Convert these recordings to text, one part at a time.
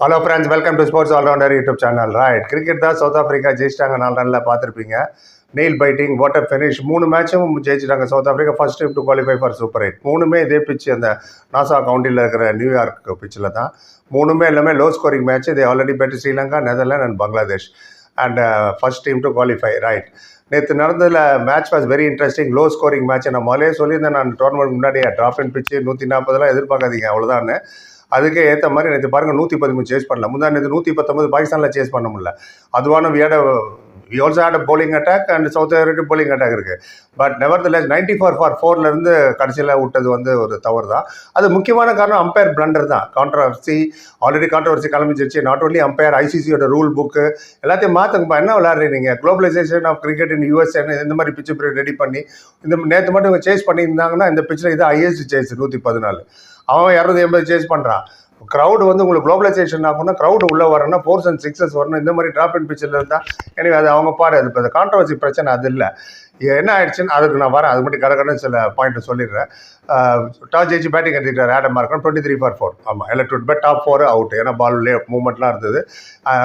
Hello friends welcome to sports allrounder YouTube channel right cricket தான் South Africa ஜெயிச்சிட்டாங்க. நாலு ரனில் பார்த்துருப்பீங்க. நெயில் பைட்டிங் வாட்டர் ஃபினிஷ் மூணு மேட்சும் ஜெயிச்சிட்டாங்க. South Africa first time to qualify for super eight மூணுமே இதே பிச் அந்த நாசா கவுண்டியில் இருக்கிற நியூயார்க் பிச்சில் தான். மூணுமே எல்லாமே லோ ஸ்கோரிங் மேட்ச் இது already beat Sri Lanka Netherland and Bangladesh and first team to qualify right நேற்று நடந்ததில் match was very interesting low scoring match நான் முதலே சொல்லியிருந்தேன். நான் டோர்னமெண்ட் முன்னாடியே ட்ராப் அண்ட் பிச்சு நூற்றி நாற்பதெல்லாம் எதிர்பார்க்காதீங்க. அவ்வளோதான்னு அதுக்கே ஏற்ற மாதிரி நேற்று பாருங்கள் நூற்றி பதிமூணு சேஸ் பண்ணல. முந்தா நேற்று நூற்றி பத்தொம்பது பாகிஸ்தானில் சேஸ் பண்ண முடியல. அதுவான வியாட we also had bowling attack and south Africa bowling attack இருக்குது but never the less ninety four for ஃபோர்லேருந்து கடைசியில் விட்டது வந்து ஒரு தவறு தான். அது முக்கியமான காரணம் அம்பையர் பிளண்டர் தான். கான்ட்ரவர்சி ஆல்ரெடி கான்ட்ரவர்சி கிளம்பிச்சிருச்சு. நாட் ஓன்லி அம்பையர் ஐசிசியோட ரூல் புக்கு எல்லாத்தையும் மாற்றுங்கப்பா என்ன விளாட்றீங்க globalization of cricket in US இந்த மாதிரி பிச்சு ரெடி பண்ணி இந்த நேற்று மட்டும் இவங்க சேஸ் பண்ணியிருந்தாங்கன்னா இந்த பிச்சில் இது ஹையஸ்ட் சேஸ் நூற்றி பதினாலு அவன் இரநூத்தி எண்பது சேஸ் பண்ணுறான் க்ரௌடு வந்து உங்களுக்கு குளோபலைசேஷன் ஆகும்னா க்ரௌடு உள்ளே வரணும்னா ஃபோர்ஸ் அண்ட் சிக்ஸஸ் வரணும். இந்த மாதிரி ட்ராப் அண்ட் பிச்சில் இருந்தால் எனவே அது அவங்க பாரு அது இப்போ அந்த கான்ட்ரவர்சி பிரச்சனை அது இல்லை. என்ன ஆயிடுச்சுன்னு அதுக்கு நான் வரேன். அது மட்டும் கடற்கடன்னு சில பாயிண்ட்டை சொல்லிடுறேன். டாஸ் ஜெயிச்சு batting எடுத்துக்கிட்டார் Adam Markram twenty three for four ஆமாம் எலக்ட்ரிட் பட் டாப் ஃபோர் அவுட் ஏன்னா பால் லே மூவ்மெண்ட்லாம் இருந்தது.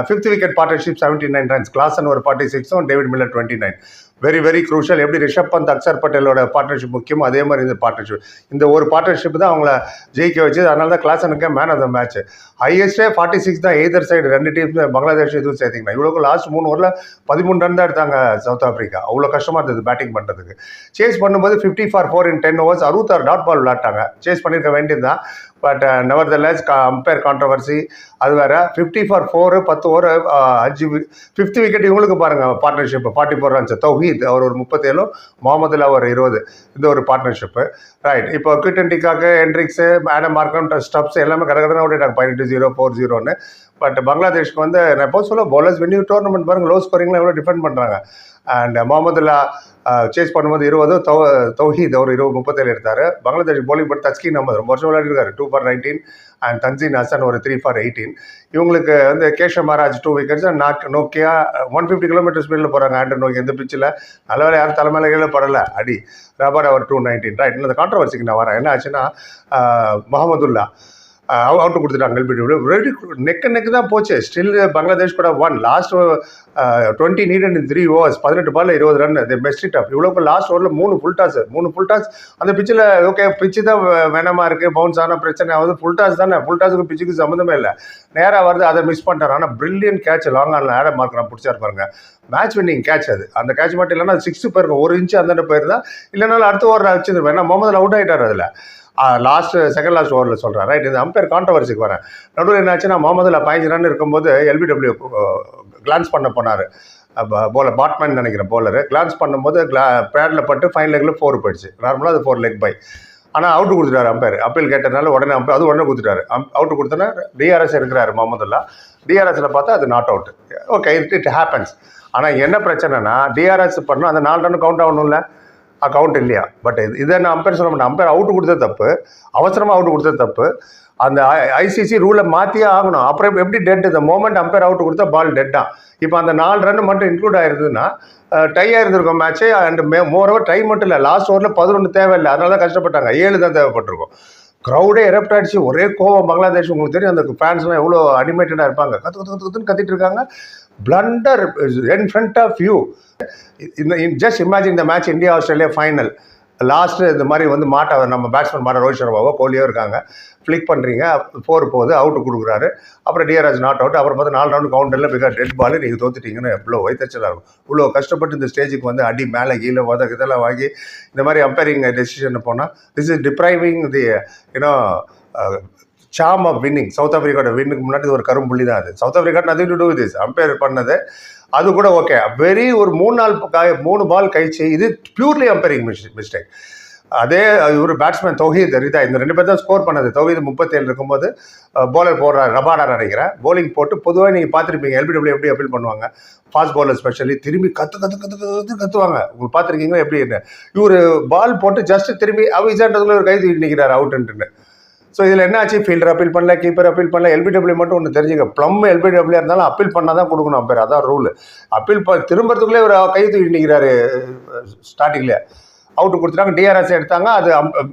Fifth wicket partnership seventy nine runs Klaasen ஒரு forty சிக்ஸும் David Miller twenty nine very very crucial எப்படி ரிஷப் பந்த் அக்சர் பட்டேலோட பார்ட்னர்ஷிப் முக்கியமோ அதே மாதிரி இந்த பார்ட்னர்ஷிப் இந்த ஒரு பார்ட்னர்ஷிப் தான் அவங்கள ஜெயிக்க வச்சு அதனால தான் கிளாஸனுக்கே மேன் ஆஃப் த மேட்ச் ஹையஸ்டே ஃபார்ட்டி சிக்ஸ் தான் எய்தர் சைடு ரெண்டு டீம் பங்களாதேஷ் இதுவும் சேர்த்திங்கன்னா இவ்வளோக்கு லாஸ்ட் மூணு ஓவரில் பதிமூணு ரன் தான் எடுத்தாங்க சவுத் ஆஃப்ரிக்கா அவ்வளோ கஷ்டமாக இருந்தது. பேட்டிங் பண்ணுறதுக்கு சேஸ் பண்ணும்போது fifty for four in ten overs அறுபத்தாறு டாட் பால் விளாட்டாங்க சேஸ் பண்ணியிருக்க வேண்டியது தான் but never uh, the less umpire controversy அது வேறு ஃபிஃப்டி ஃபார் ஃபோரு பத்து ஓவர் uh, அஞ்சு ஃபிஃப்த் விக்கெட் இவங்களுக்கு பாருங்கள் partnership forty four runs Towhid அவர் ஒரு முப்பத்தேழும் முகமதுல ஒரு இருபது. இந்த ஒரு பார்ட்னர்ஷிப்பு ரைட் இப்போ கிட்டன்டிக்காக்கு ஹென்ட்ரிக்ஸு ஆடம் மார்க்கம் ஸ்டப்ஸ் எல்லாமே கடற்கடனை விட்டுட்டாங்க பதினெட்டு ஜீரோ ஃபோர் ஜீரோன்னு பட் பங்களாதேஷ்க்கு வந்து நான் எப்போ சொல்ல bowlers வென்யூ டோர்னமெண்ட் பாருங்க லோ ஸ்கோரிங்லாம் எவ்வளோ டிஃபெண்ட் பண்ணுறாங்க அண்ட் முகமதுல்லா சேஸ் பண்ணும்போது இருபது தௌ தௌஹீத் அவர் இருபது முப்பத்தேழு எடுத்தார். பங்களாதேஷ் போலிங் பட் தஸ்கின் அஹமது ரொம்ப வருஷம் விளையாடிருக்காரு. Two for nineteen and Tanzim Hasan ஒரு த்ரீ ஃபார் எயிட்டீன் இவங்களுக்கு வந்து Keshav Maharaj two wickets not Nokia one fifty kilometre ஸ்பீடில் போகிறாங்க ஆண்டர் நோக்கி எந்த பிச்சில் நல்ல வேலை யாரும் தலைமையில கீழே படலை. அடி ரபார் அவர் டூ நைன்டீன் ரைட் இந்த கான்ட்ரவர்சிக்கு நான் வரேன். என்ன ஆச்சுன்னா முகமதுல்லா அவுட் கொடுத்துட்டாங்க எல்பிடி ரெடி நெக்கு நெக்கு தான் போச்சு. ஸ்டில் பங்களாதேஷ் கூட one last twenty need and three overs பதினெட்டு பால் இருபது run the best it up இவ்வளோக்கு last ஓவரில் மூணு ஃபுல் டாஸ் மூணு ஃபுல் டாஸ் அந்த பிச்சில் ஓகே பிச்சு தான் வேணாமா இருக்குது பவுன்ஸ் ஆன பிரச்சனை ஆகுது. ஃபுல் டாஸ் தானே. ஃபுல் டாஸுக்கு பிச்சுக்கு சம்மந்தமே இல்லை. நேராக வருது. அதை மிஸ் பண்ணிட்டார். ஆனால் பிரில்லியன் கேட்ச் லாங் ஆனில் ஆடம் மார்க் நான் பிடிச்சா இருப்பாருங்க மேட்ச் வின்னிங் கேட்ச் அது. அந்த கேட்ச் மட்டும் இல்லைன்னா சிக்ஸ்த்து போயிருக்கும் ஒரு இன்ச்சு அந்த போயிருந்தா இல்லைனாலும் அடுத்த ஓவர் வச்சுருப்பேன் ஏன்னா முகமது அவுட் ஆகிட்டார் அதில். லாஸ்ட் செகண்ட் லாஸ்ட் ஓவரில் சொல்கிறேன் ரைட் இந்த அம்பையர் கான்ட்ரவர்சிக்கு வரேன். நடுவில் என்னாச்சுன்னா முகமதுல பதினஞ்சு ரன் இருக்கும்போது எல்பிடபிள்யூ கிளான்ஸ் பண்ண போனார். போலர் பாட்மேன் நினைக்கிறேன் போலர் கிளான்ஸ் பண்ணும்போது கிளா பேடில் பட்டு ஃபைன் லெக்கில் ஃபோர் போயிடுச்சு. நார்மலாக அது ஃபோர் லெக் பை ஆனால் அவுட்டு கொடுத்துட்டாரு அம்பையர் அப்பீல் கேட்டதுனால உடனே அம்பையர் அது உடனே கொடுத்துட்டாரு. Um, அவுட்டு கொடுத்தோன்னா டிஆர்எஸ் இருக்கிறாரு முகமதுல்லா டிஆர்எஸில் பார்த்தா அது not out okay it it happens ஆனால் என்ன பிரச்சனைனா டிஆர்எஸ் பண்ணணும் அந்த நாலு ரன் கவுண்ட் ஆகணும்ல. அக்கௌண்ட் இல்லையா? பட் இது இதை நான் அம்பேர் சொல்ல மாட்டேன். அம்பேர் அவுட் கொடுத்த தப்பு. அவசரமாக அவுட் கொடுத்த தப்பு. அந்த ஐசிசி ரூலை மாற்றியே ஆகணும். அப்புறம் எப்படி டெட் இந்த மோமெண்ட் அம்பேர் அவுட் கொடுத்தா பால் டெட்டான் இப்போ அந்த நாலு ரன் மட்டும் இன்க்ளூட் ஆயிருந்ததுன்னா டை ஆயிருந்திருக்கும் மேட்ச்சே அண்ட் மே மோரோவர் டை மட்டும் இல்லை. லாஸ்ட் ஓவரில் பதினொன்று தேவையில்லை. அதனால தான் கஷ்டப்பட்டாங்க. ஏழு தான் தேவைப்பட்டிருக்கும். க்ரௌடே எரப்ட் ஆயிடுச்சு. ஒரே கோவம் பங்களாதேஷ். உங்களுக்கு தெரியும் அந்த ஃபேன்ஸ்லாம் எவ்வளோ அனிமேட்டடாக இருப்பாங்க. கற்று கற்று கற்றுன்னு கத்திட்டு இருக்காங்க. Blunder in front of you இந்த ஜஸ்ட் இமேஜின் இந்த match India Australia final last இந்த மாதிரி வந்து மாட்டை நம்ம பேட்ஸ்மேன் மாட்ட ரோஹித் சர்மாவோ கோலியோ இருக்காங்க. ஃப்ளிக் பண்ணுறீங்க ஃபோர் போகுது அவுட்டு கொடுக்குறாரு. அப்புறம் டிஆர்எஸ் நாட் அவுட் அப்புறம் பார்த்து நாலு ரவுண்ட் கவுண்டரில் பிகா டெட் பால் நீங்கள் தோத்துட்டீங்கன்னு எவ்வளோ வைத்தச்சலாக இருக்கும். இவ்வளோ கஷ்டப்பட்டு இந்த ஸ்டேஜுக்கு வந்து அடி மேலே கீழே உதக இதெல்லாம் வாங்கி இந்த மாதிரி அம்பைரிங் டெசிஷன் போனால் this is depriving the you know sum of winning South ஆஃப்ரிக்காவோட வின்னுக்கு முன்னாடி ஒரு கரும்புள்ளி தான் அது South Africa nothing to do this umpire பண்ணது அது கூட ஓகே வெரி ஒரு மூணு நாள் மூணு பால் கழிச்சு இது பியூர்லி அம்பைரிங் மிஸ்டேக் அதே ஒரு பேட்ஸ்மேன் தொகையை ரிதா இந்த ரெண்டு பேர் தான் ஸ்கோர் பண்ணது. தௌஹீத் முப்பத்தேழு இருக்கும்போது போலர் போடுறாரு ரபாடா நினைக்கிறேன். போலிங் போட்டு பொதுவாக நீங்கள் பார்த்துருப்பீங்க எல்பிடபிள்யூ எப்படி அப்பீல் பண்ணுவாங்க? ஃபாஸ்ட் bowler ஸ்பெஷலி திரும்பி கத்து கத்து கத்து கத்து கத்துவாங்க. உங்களுக்கு பார்த்துருக்கீங்களா எப்படி என்ன? இவர் பால் போட்டு ஜஸ்ட் திரும்பி அவிசான்றதுக்குள்ள ஒரு கைது நிற்கிறார் அவுட்டுன்ட்டுன்னு ஸோ இதில் என்ன ஆச்சு ஃபீல்டர் அப்பீல் பண்ணல கீப்பர் அப்பீல் பண்ணல எல்பிடபிள்யூ மட்டும் ஒன்று தெரிஞ்சுக்க ப்ளம் எல்பிடபிள்யூ இருந்தாலும் அப்பீல் பண்ணால் தான் கொடுக்கணும் பேர் அதான் ரூல் அப்பீல் ப திரும்புறதுக்குள்ளே ஒரு கை தூக்கி நிற்கிறாரு ஸ்டார்டிங்கில் அவுட் கொடுத்துட்டாங்க டிஆர்எஸ் எடுத்தாங்க அது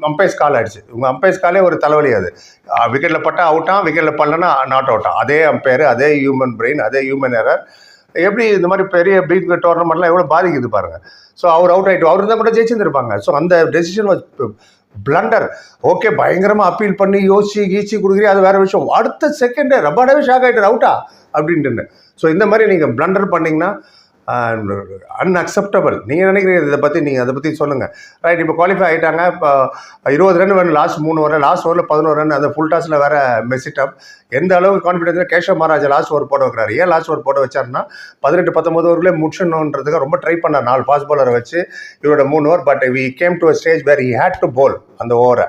அம்பைஸ் கால் ஆயிடுச்சு. உங்கள் அம்பைஸ் காலே ஒரு தலைவலி அது. விக்கெட்டில் பட்டா அவுட்டான் விக்கெட்டில் பண்ணலன்னா நாட் அவுட்டான் அதே அம்பையர் அதே ஹியூமன் பிரெயின் அதே ஹியூமன் எரர் எப்படி இந்த மாதிரி பெரிய பிக் டோர்னமெண்ட்லாம் எவ்வளோ பாதிக்குது பாருங்க. ஸோ அவர் அவுட் ஆகிட்டு அவர் இருந்தால் கூட ஜெயிச்சிருந்துருப்பாங்க. ஸோ அந்த டெசிஷன் வாஸ் பிளண்டர் ஓகே பயங்கரமாக அப்பீல் பண்ணி யோசிச்சு கீச்சு கொடுக்குறீ அது வேற விஷயம். அடுத்த செகண்டே ரப்பாடாவே ஷாக் ஆகிட்டு அவுட்டா அப்படின்ட்டு. ஸோ இந்த மாதிரி நீங்கள் பிளண்டர் பண்ணிங்கன்னா அன்அக்செப்டபிள் நீங்கள் நினைக்கிறீங்க இதை பற்றி நீங்கள் அதை பற்றி சொல்லுங்கள் ரைட் இப்போ குவாலிஃபை ஆகிட்டாங்க இப்போ இருபது ரன் வேணும் லாஸ்ட் மூணு ஓவர் லாஸ்ட் ஓவரில் பதினோரு ரன் அந்த ஃபுல் டாஸில் வேற மெசிட்டப் எந்த அளவுக்கு confidence Keshav Maharaj last over போட வைக்கிறாரு? ஏன் லாஸ்ட் ஓவர் போட வச்சாருன்னா பதினெட்டு பத்தொம்பது ஓவர்லேயே முடிச்சணுன்றதுக்கு ரொம்ப ட்ரை பண்ணார். நாலு ஃபாஸ்ட் பாலரை வச்சு இவரோட மூணு over but we came to a stage where he had to bowl அந்த ஓவரை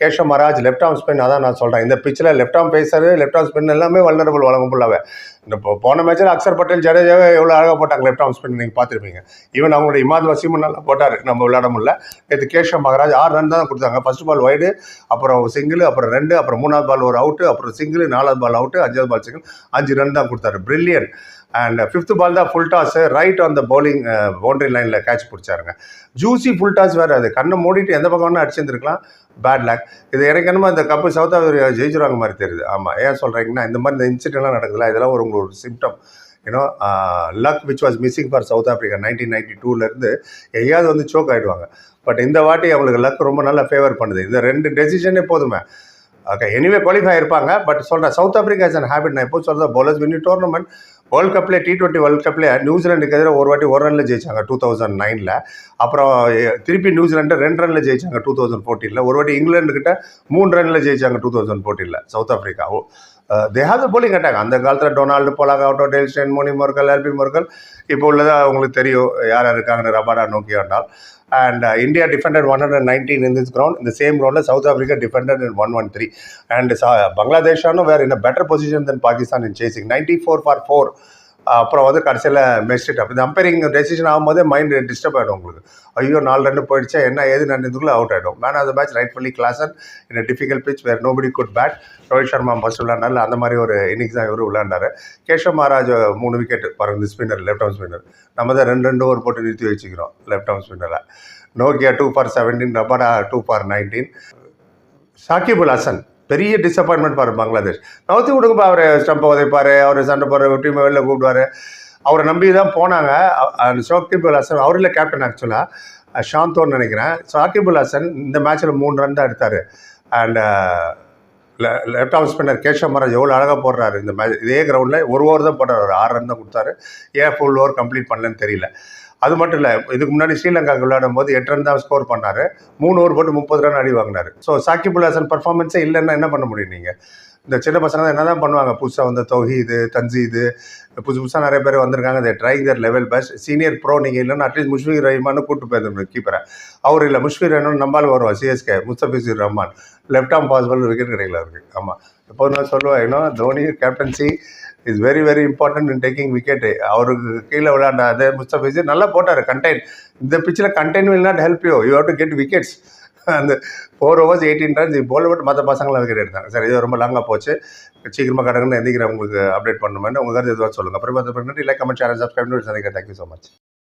Keshav Maharaj left arm spin அதான் நான் சொல்கிறேன் இந்த பிச்சில் left arm phasor left arm spin எல்லாமே வல்லரபுள் வழங்கும் ஃபுல்லாகவே இந்த இப்போ போன மேட்சில் அக்சர் பட்டேல் ஜடேஜாவே எவ்வளோ அழகாக போட்டாங்க லெஃப்ட் ஆம் ஸ்பின் நீங்கள் பார்த்துருப்பீங்க. ஈவன் அவங்களோட இமாத் வசீமும் நல்லா போட்டார். நம்ம விளையாட முடியல. நேற்று கேஷவ் மகாராஜ் ஆறு ரன் தான் கொடுத்தாங்க. ஃபர்ஸ்ட் பால் வைடு அப்புறம் சிங்கிள் அப்புறம் ரெண்டு அப்புறம் மூணாவது பால் ஒரு அவுட்டு அப்புறம் சிங்கிள் நாலாவது பால் அவுட்டு அஞ்சாவது பால் சிங்கிள் அஞ்சு ரன் தான் கொடுத்தாரு. பிரில்லியன் அண்ட் ஃபிஃப்த் பால் தான் full toss right on bowling boundary லைனில் கேட்ச் பிடிச்சாருங்க. ஜூசி ஃபுல் டாஸ் வேறு அது. கண்ணை மூடிட்டு எந்த பக்கம் வேணால் அடிச்சிருந்துருக்கலாம். பேட் லக் இது எனக்கு என்னமோ இந்த கப்பு சவுத் ஆஃப்ரிக்கா ஜெயிச்சுருவாங்க மாதிரி தெரியுது. ஆமாம் ஏன் சொல்கிறீங்கன்னா இந்த மாதிரி இந்த இன்சிடென்ட்லாம் நடக்குதுல இதெல்லாம் ஒரு உங்களுக்கு symptom you know luck which was missing for South Africa nineteen ninety டூலேருந்து எங்கேயாவது வந்து சோக் ஆகிடுவாங்க பட் இந்த வாட்டி அவங்களுக்கு லக் ரொம்ப நல்லா ஃபேவர் பண்ணுது. இந்த ரெண்டு டெசிஷனே போதுமே. ஓகே எனிவே குவாலிஃபை இருப்பாங்க. பட் சொல்கிறேன் South Africa is and habit நான் எப்போ சொல்கிறேன் பவுலர்ஸ் வின் டோர்னமெண்ட் வேர்ல்ட் கப்லேயே டி டுவெண்ட்டி வேர்ல்ட் கப்லேயே நியூசிலாண்டுக்கு எதிராக ஒரு வாட்டி ஒரு ரனில் ஜெயிச்சாங்க டூ தௌசண்ட் நைனில் அப்புறம் திருப்பி நியூசிலாண்டு ரெண்டு ரனில் ஜெயிச்சாங்க டூ தௌசண்ட் ஃபோர்டீனில் ஒரு வாட்டி இங்கிலாந்துக்கிட்ட மூணு ரனில் ஜெயிச்சாங்க டூ தௌசண்ட் ஃபோர்டீனில் சவுத் ஆஃப்ரிக்கா தே ஹாவ் கேட்டாங்க போலிங் அந்த காலத்தில் Donald Pollock auto டெல்ஸ்டன் Moni மொர்கல் LP மொர்கல் இப்போ உள்ளதாக அவங்களுக்கு தெரியும் யார் யார் இருக்காங்கன்னு Rabada நோக்கியாண்டால் and India defended one hundred nineteen in this ground இந்த சேம் கிரவுண்டில் South Africa defended in one one three and பங்களாதேஷானும் வேறு in better position than Pakistan in chasing ninety four for four அப்புறம் வந்து கடைசியில் மெஸ்ட் அப் இந்த umpiring decision ஆகும்போதே mind disturb ஆகிடும் உங்களுக்கு. ஐயோ நாலு ரன் போயிடுச்சா. என்ன ஏது நடந்ததுக்குள்ள அவுட் ஆகிடும் man of the match right fully Klaasen in difficult pitch where nobody could bat Rohit Sharma first விளையாண்டாரு அந்த மாதிரி ஒரு இன்னிங்ஸ் தான் இவர் விளாண்டார் கேஷவ் மகாராஜ் மூணு விக்கெட் பாருங்க இந்த ஸ்பின்னர் லெஃப்ட் ஆர்ம் ஸ்பின்னர் நம்ம தான் ரெண்டு ரெண்டு ஓவர் போட்டு நிறுத்தி வச்சுக்கிறோம் லெஃப்ட் ஆர்ம் ஸ்பின்னரை Nokia two for seventeen Rabada two for nineteen Shakibul Hasan பெரிய டிசப்பாயின்மெண்ட் பாரு பங்களாதேஷ். நவுத்தி விடுங்கப்பா அவர் ஸ்டம்பை உதைப்பார் அவர் சண்டை போடுற டீமை வெளில கூப்பிடுவார். அவரை நம்பி தான் போனாங்க ஷாக்கிபுல் ஹசன் அவர் இல்லை கேப்டன் ஆக்சுவலாக ஷாந்தோன்னு நினைக்கிறேன். ஷாக்கிபுல் ஹசன் இந்த மேட்ச்சில் மூணு ரன் தான் எடுத்தார். And left of spinner Keshav Maharaj எவ்வளோ அழகாக போடுறாரு இந்த மேட்ச் இதே கிரவுண்டில் ஒரு ஓவர் தான் போடுறாரு ஆறு ரன் தான் கொடுத்தாரு. ஏன் ஃபுல் ஓவர் கம்ப்ளீட் பண்ணலன்னு தெரியல. அது மட்டும் இல்லை இதுக்கு முன்னாடி ஸ்ரீலங்காவுக்கு விளையாடும் போது எட்டு ரன் தான் ஸ்கோர் பண்ணார். மூணு ஓவர் போட்டு முப்பது ரன் அடி வாங்கினார். ஸோ சாக்கிப் ஹசன் பர்ஃபார்மன்ஸே இல்லைன்னா என்ன பண்ண முடியும் நீங்கள் இந்த சின்ன பசங்க தான் என்ன தான் பண்ணுவாங்க? புதுசாக வந்து தௌஹீது தன்சீது புதுசு புதுசாக நிறைய பேர் வந்திருக்காங்க. இந்த trying their level best senior bro நீங்கள் இல்லைன்னா அட்லீஸ்ட் முஷ்ஃபிக் ரஹ்மான்னு கூட்டு போயிருந்தோம் கீப்பரை அவர் இல்லை முஷ்ஃபிக் ரஹ்மான் நம்பால் வருவா CSK Mustafizur Rahman. Left arm possible wicket கிடைக்கல இருக்குது ஆமாம் இப்போ நான் சொல்லுவேன் ஏன்னா Dhoni captaincy is very very important in taking wicket அவருக்கு கீழே விளையாண்ட அதே முஸ்தபிசுர் நல்லா போட்டார் கண்டெயின் இந்த பிச்சில் contain will not help you you how to get wickets அந்த ஃபோர் ஓவர்ஸ் எயிட்டீன் ரன்ஸ் போல விட்டு மற்ற பசங்களாம் விக்கெட் எடுத்தாங்க. சார் இது ரொம்ப லாங்காக போச்சு. சீக்கிரமாக கடங்கன்னு எந்திக்கிறேன் உங்களுக்கு அப்டேட் பண்ணுமென்னு உங்கள் கருத்து எதுவாக சொல்லுங்கள் அப்புறம் பார்த்து இல்லை கமெண்ட் சேனல் சப்ஸ்கிரைப் பண்ணி தேங்க்யூ ஸோ மச்